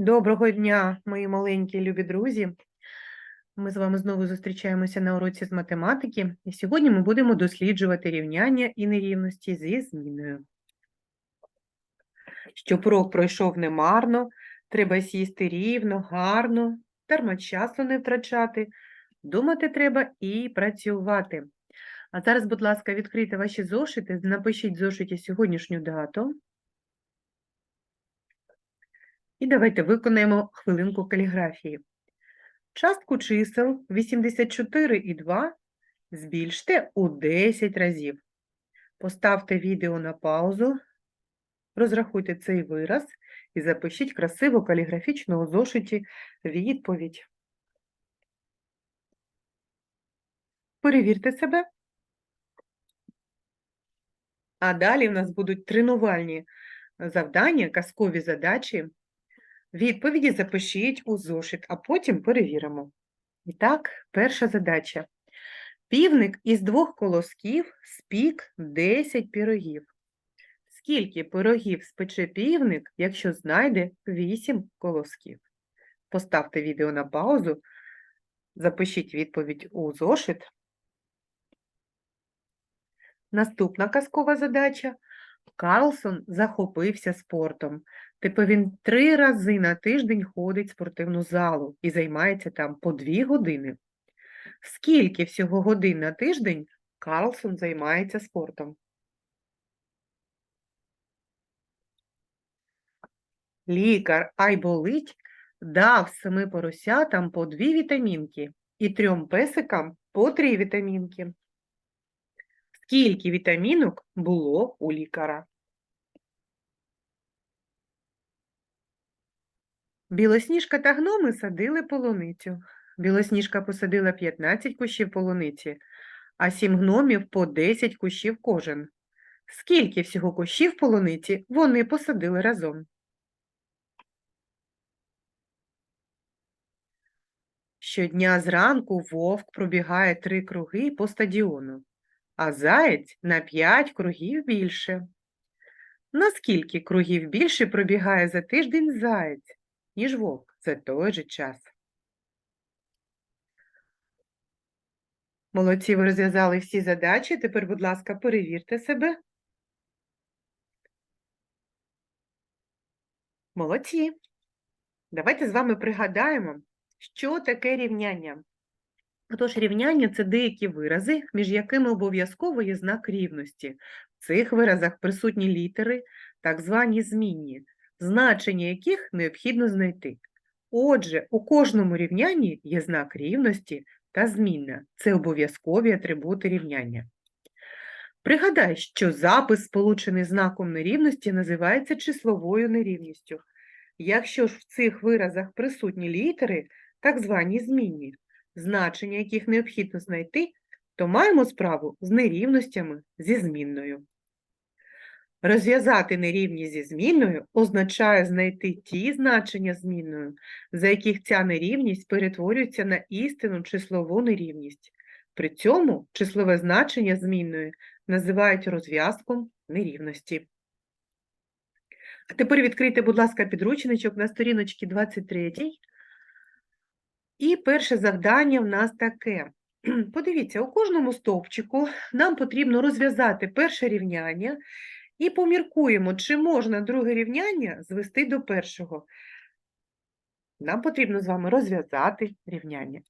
Доброго дня, мої маленькі любі друзі. Ми з вами знову зустрічаємося на уроці з математики, і сьогодні ми будемо досліджувати рівняння і нерівності зі зміною. Щоб урок пройшов немарно, треба сісти рівно, гарно, дарма не втрачати, думати треба і працювати. А зараз, будь ласка, відкрийте ваші зошити, напишіть зошиті сьогоднішню дату. І давайте виконаємо хвилинку каліграфії. Частку чисел 84 і 2 збільште у 10 разів. Поставте відео на паузу, розрахуйте цей вираз і запишіть красиво каліграфічно у зошиті відповідь. Перевірте себе. А далі в нас будуть тренувальні завдання, казкові задачі. Відповіді запишіть у зошит, а потім перевіримо. І так, перша задача. Півник із двох колосків спік 10 пирогів. Скільки пирогів спече півник, якщо знайде 8 колосків? Поставте відео на паузу, запишіть відповідь у зошит. Наступна казкова задача. Карлсон захопився спортом. Типу він три рази на тиждень ходить в спортивну залу і займається там по дві години. Скільки всього годин на тиждень Карлсон займається спортом? Лікар Айболить дав семи поросятам по дві вітамінки і трьом песикам по три вітамінки. Скільки вітамінок було у лікаря? Білосніжка та гноми садили полуницю. Білосніжка посадила 15 кущів полуниці, а сім гномів по 10 кущів кожен. Скільки всього кущів полуниці вони посадили разом? Щодня зранку вовк пробігає три круги по стадіону, а заєць на 5 кругів більше. Наскільки кругів більше пробігає за тиждень заєць? Ніж вовк за той же час. Молодці, ви розв'язали всі задачі. Тепер, будь ласка, перевірте себе. Молодці. Давайте з вами пригадаємо, що таке рівняння. Отож, рівняння це деякі вирази, між якими обов'язково є знак рівності. В цих виразах присутні літери, так звані змінні, значення яких необхідно знайти. Отже, у кожному рівнянні є знак рівності та змінна. Це обов'язкові атрибути рівняння. Пригадай, що запис, сполучений знаком нерівності, називається числовою нерівністю. Якщо ж в цих виразах присутні літери, так звані змінні, значення яких необхідно знайти, то маємо справу з нерівностями зі змінною. Розв'язати нерівність зі змінною означає знайти ті значення змінною, за яких ця нерівність перетворюється на істинну числову нерівність. При цьому числове значення змінної називають розв'язком нерівності. А тепер відкрийте, будь ласка, підручничок на сторіночці 23. І перше завдання в нас таке. Подивіться, у кожному стовпчику нам потрібно розв'язати перше рівняння і поміркуємо, чи можна друге рівняння звести до першого. Нам потрібно з вами розв'язати рівняння.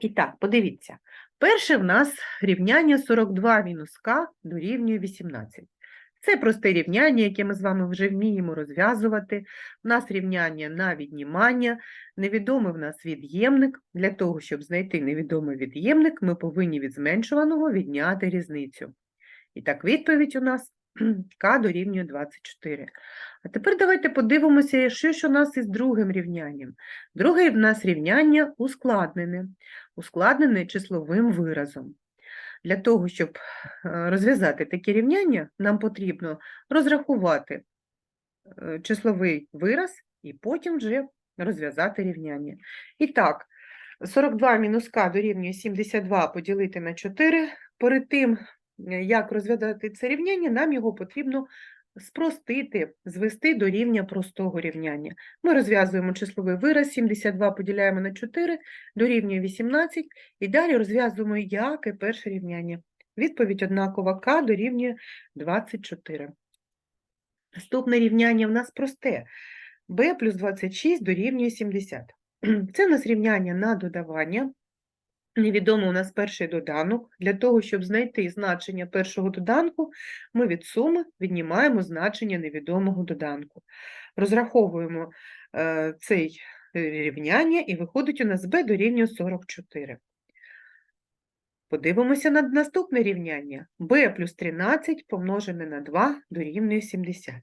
І так, подивіться. Перше в нас рівняння 42 мінус k дорівнює 18. Це просте рівняння, яке ми з вами вже вміємо розв'язувати. У нас рівняння на віднімання, невідомий в нас від'ємник. Для того, щоб знайти невідомий від'ємник, ми повинні від зменшуваного відняти різницю. І так, відповідь у нас К дорівнює 24. А тепер давайте подивимося, що ж у нас із другим рівнянням. Друге в нас рівняння ускладнене, ускладнене числовим виразом. Для того, щоб е, розв'язати таке рівняння, нам потрібно розрахувати е, числовий вираз і потім вже розв'язати рівняння. І так, 42 мінус к дорівнює 72 поділити на 4. Перед тим, як розв'язати це рівняння, нам його потрібно спростити, звести до рівня простого рівняння. Ми розв'язуємо числовий вираз, 72 поділяємо на 4, дорівнює 18, і далі розв'язуємо як і перше рівняння. Відповідь однакова k дорівнює 24. Наступне рівняння в нас просте. b плюс 26 дорівнює 70. Це у нас рівняння на додавання. Невідомо у нас перший доданок. Для того, щоб знайти значення першого доданку, ми від суми віднімаємо значення невідомого доданку. Розраховуємо е, цей е, рівняння і виходить у нас b дорівнює 44. Подивимося на наступне рівняння. b плюс 13 помножене на 2 дорівнює 70.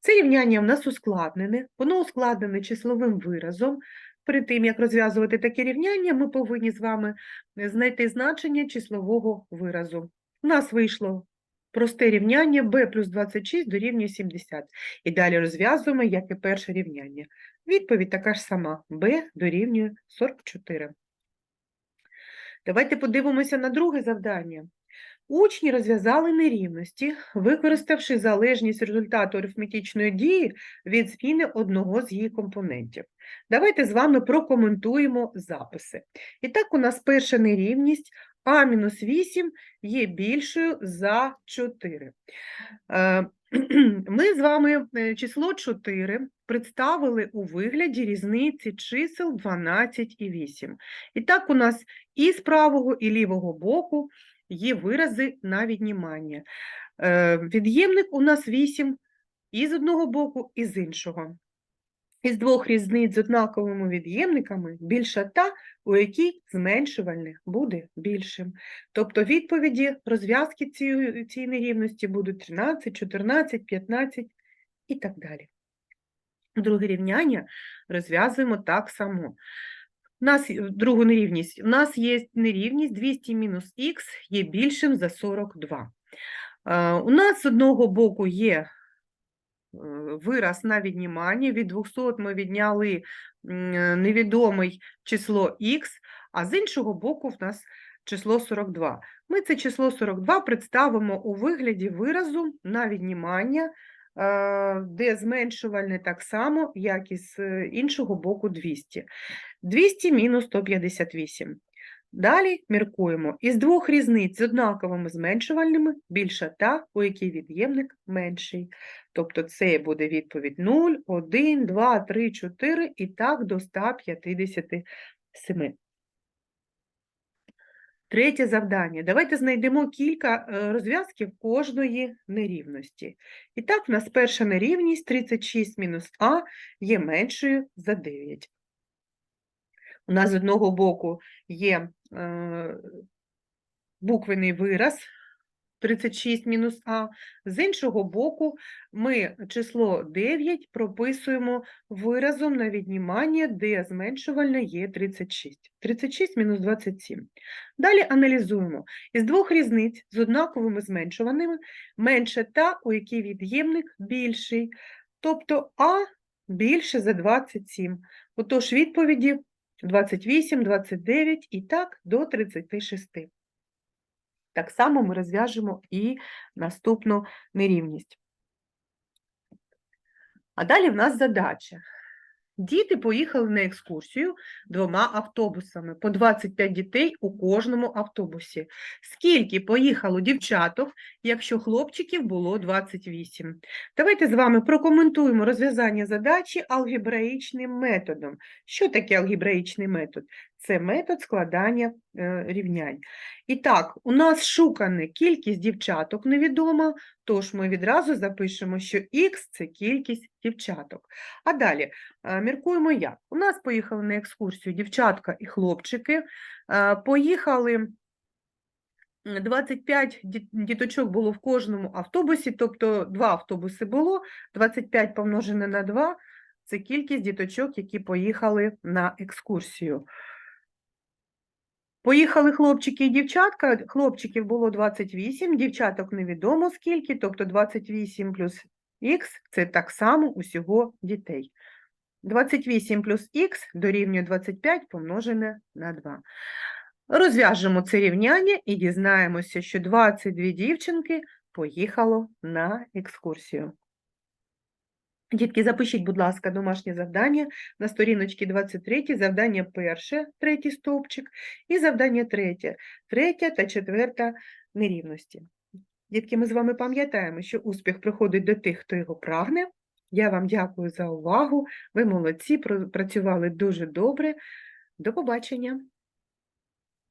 Це рівняння в нас ускладнене, воно ускладнене числовим виразом. Перед тим, як розв'язувати таке рівняння, ми повинні з вами знайти значення числового виразу. У нас вийшло просте рівняння b плюс 26 дорівнює 70. І далі розв'язуємо, як і перше рівняння. Відповідь така ж сама. b дорівнює 44. Давайте подивимося на друге завдання. Учні розв'язали нерівності, використавши залежність результату арифметичної дії від зміни одного з її компонентів. Давайте з вами прокоментуємо записи. І так, у нас перша нерівність а-8 є більшою за 4. Е, Ми з вами е, число 4 представили у вигляді різниці чисел 12 і 8. І так, у нас і з правого, і лівого боку є вирази на віднімання. Е, Від'ємник у нас 8 і з одного боку, і з іншого. Із двох різниць з однаковими від'ємниками більша та, у якій зменшувальник буде більшим. Тобто відповіді розв'язки цієї нерівності будуть 13, 14, 15 і так далі. Друге рівняння розв'язуємо так само. У нас другу нерівність. У нас є нерівність 200 мінус х є більшим за 42. Е, У нас з одного боку є е, вираз на віднімання. Від 200 ми відняли е, невідомий число х, а з іншого боку в нас число 42. Ми це число 42 представимо у вигляді виразу на віднімання, е, де зменшувальне так само, як і з е, іншого боку 200. 200 мінус 158. Далі міркуємо. Із двох різниць з однаковими зменшувальними більша та, у якій від'ємник менший. Тобто це буде відповідь 0, 1, 2, 3, 4 і так до 157. Третє завдання. Давайте знайдемо кілька е, розв'язків кожної нерівності. І так, в нас перша нерівність 36 мінус а є меншою за 9. У нас з одного боку є е, буквений вираз 36 мінус а, з іншого боку ми число 9 прописуємо виразом на віднімання, де зменшувальне є 36. 36 мінус 27. Далі аналізуємо. Із двох різниць з однаковими зменшуваними менше та, у якій від'ємник більший. Тобто а більше за 27. Отож відповіді 28, 29 і так до 36. Так само ми розв'яжемо і наступну нерівність. А далі в нас задача. Діти поїхали на екскурсію двома автобусами, по 25 дітей у кожному автобусі. Скільки поїхало дівчаток, якщо хлопчиків було 28? Давайте з вами прокоментуємо розв'язання задачі алгебраїчним методом. Що таке алгебраїчний метод? Це метод складання е, рівнянь. І так, у нас шукана кількість дівчаток невідома, тож ми відразу запишемо, що х – це кількість дівчаток. А далі е, міркуємо як. У нас поїхали на екскурсію дівчатка і хлопчики, е, поїхали м, 25 діточок було в кожному автобусі, тобто два автобуси було, 25 помножене на 2 – це кількість діточок, які поїхали на екскурсію. Поїхали хлопчики і дівчатка, хлопчиків було 28, дівчаток невідомо скільки, тобто 28 плюс х – це так само усього дітей. 28 плюс х дорівнює 25 помножене на 2. Розв'яжемо це рівняння і дізнаємося, що 22 дівчинки поїхало на екскурсію. Дітки, запишіть, будь ласка, домашнє завдання на сторіночці 23, завдання перше, третій стовпчик, і завдання третє, третя та четверта нерівності. Дітки, ми з вами пам'ятаємо, що успіх приходить до тих, хто його прагне. Я вам дякую за увагу. Ви молодці, працювали дуже добре. До побачення.